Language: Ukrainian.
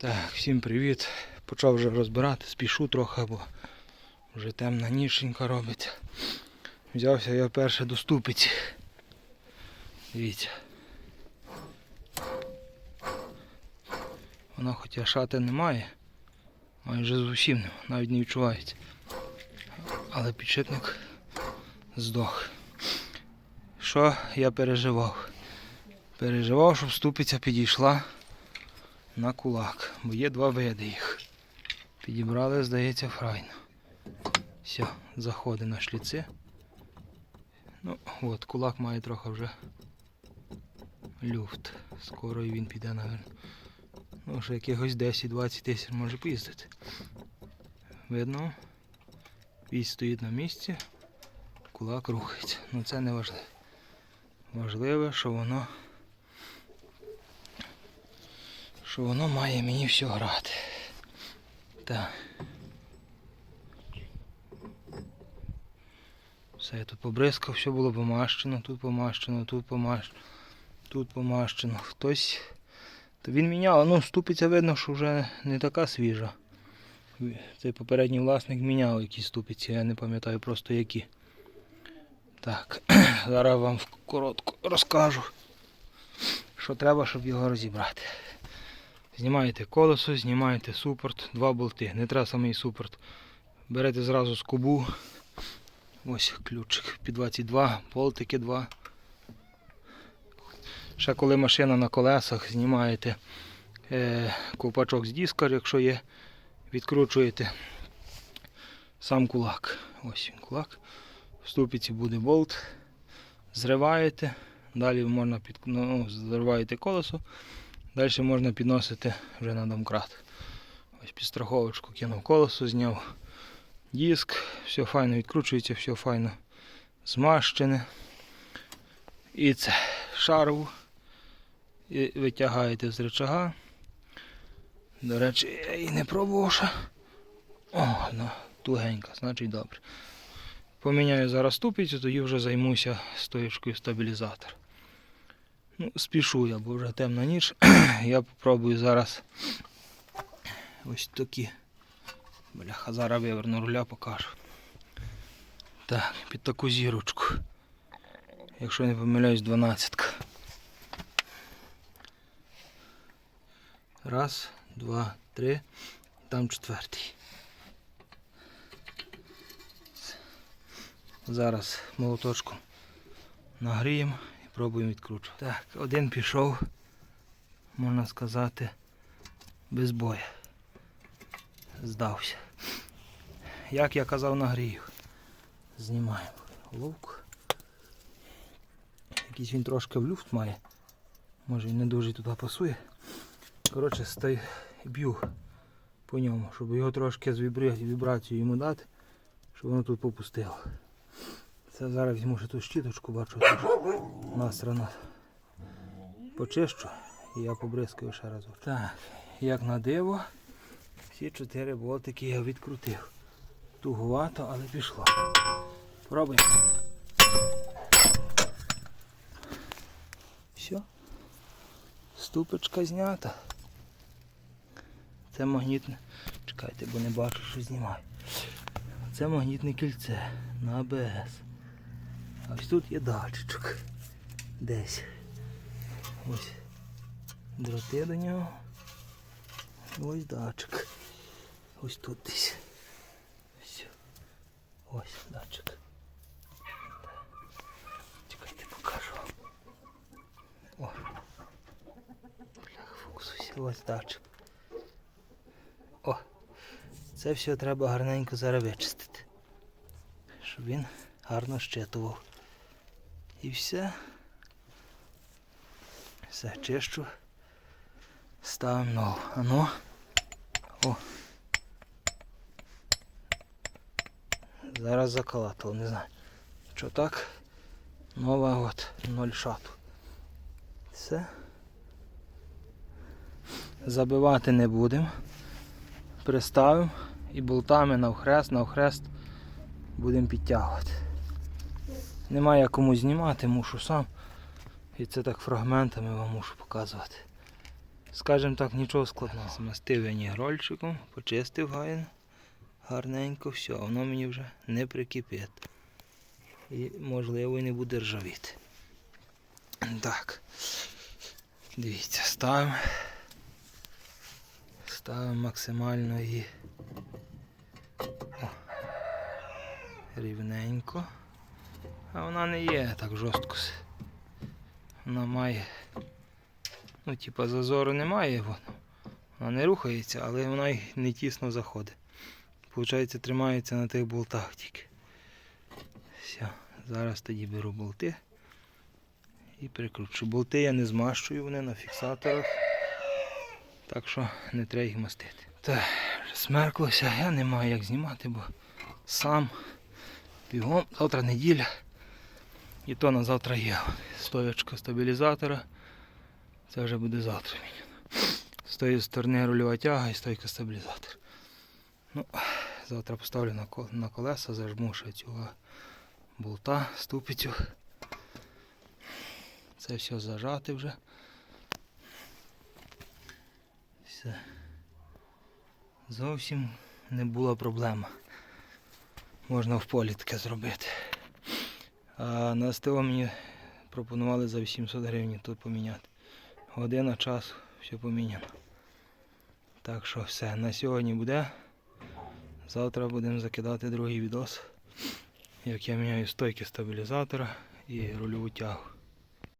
Так, всім привіт. Почав вже розбирати, спішу трохи, бо вже темна нішенька робиться. Взявся я перше до ступиці. Дивіться. Вона хоча шати немає, майже зовсім нема, навіть не відчувається. Але підшипник здох. Що я переживав? Переживав, щоб ступиця підійшла на кулак, бо є два види їх. Підібрали, здається, фрайно. Все, заходи на шліци. Ну, от, кулак має трохи вже люфт. Скоро і він піде, наверно. Ну, ще якихось 10-20 тисяч може поїздити. Видно, вісь стоїть на місці, кулак рухається. Ну це не важливо. Важливе, що воно що воно має мені все грати. Так. Все, я тут побризкав, все було помащено, тут помащено, тут помащено, тут помащено. Хтось. То він міняв, ну ступиця видно, що вже не така свіжа. Цей попередній власник міняв якісь ступиці, я не пам'ятаю просто які. Так, зараз вам коротко розкажу, що треба, щоб його розібрати. Знімаєте колесо, знімаєте супорт, два болти. Не треба самий супорт. Берете зразу скобу. Ось ключик під 22, болтики 2. Ще коли машина на колесах, знімаєте е, ковпачок з диска, якщо є, відкручуєте сам кулак. Ось він кулак. В ступиці буде болт. Зриваєте. Далі можна під, ну, зриваєте колесо. Далі можна підносити вже на домкрат. Ось підстраховочку кинув колесо, зняв диск, все файно відкручується, все файно змащене. І це шарву. Витягаєте з рычага. До речі, я її не пробував ще. О, ну, тугенька, значить добре. Поміняю зараз ступицю, тоді вже займуся стоєчкою стабілізатор. Ну, спішу я, бо вже темна ніч. я попробую зараз ось такі. Бляха, зараз виверну руля покажу. Так, під таку зірочку. Якщо не помиляюсь, 12. Раз, два, три. Там четвертий. Зараз молоточком нагріємо пробуємо відкручувати. Так, один пішов, можна сказати, без бою. Здався. Як я казав, нагрію. Знімаємо головку. Якийсь він трошки в люфт має. Може він не дуже туди пасує. Коротше, стою, б'ю по ньому, щоб його трошки з вібрацію йому дати, щоб воно тут попустило. Це зараз візьму ще ту щіточку, бачу, насрана. Почищу і я побризкаю ще разок. Так, як на диво, всі чотири болтики я відкрутив. Тугувато, але пішло. Пробуємо. Все. Ступочка знята. Це магнітне. Чекайте, бо не бачу, що знімаю. Це магнітне кільце на АБС. Ось тут є датчичок. Десь. Ось. Дроти до нього. Ось датчик. Ось тут десь. Ось. Ось датчик. Чекайте, покажу. О. Блях, фокусуйся. Ось датчик. О. Це все треба гарненько зараз вичистити. Щоб він гарно щитував. І все. Все, чищу. Ставимо нову. А ну. О. Зараз заколотав, не знаю. Що так? Нова от 0 шату. Все. Забивати не будемо. Приставимо і болтами навхрест, навхрест будемо підтягувати. Немає кому знімати, мушу сам. І це так фрагментами вам мушу показувати. Скажем так, нічого складного. Змастив я нігрольчиком, почистив гайно. Гарненько, все, воно мені вже не прикипить. І можливо і не буде ржавіти. Так. Дивіться, ставимо. Ставимо максимально її рівненько. А вона не є так жорстко. Вона має. Ну, типа зазору немає, вон. вона не рухається, але вона й не тісно заходить. Получається, тримається на тих болтах тільки. Все, зараз тоді беру болти і прикручу. Болти я не змащую, вони на фіксаторах. Так що не треба їх мастити. Так, смерклося, я не маю як знімати, бо сам бігом. Завтра неділя. І то на завтра є стоячка стабілізатора. Це вже буде завтра. З тої сторони рульова тяга і стойка стабілізатор. Ну, завтра поставлю на, ко- на колеса, зажму цього болта, ступицю. Це все зажати вже. Все. Зовсім не була проблема. Можна в полі таке зробити. А на СТО мені пропонували за 800 гривень тут поміняти. Година часу, все поміняно. Так що все, на сьогодні буде. Завтра будемо закидати другий відос, як я міняю стойки стабілізатора і рульову тягу.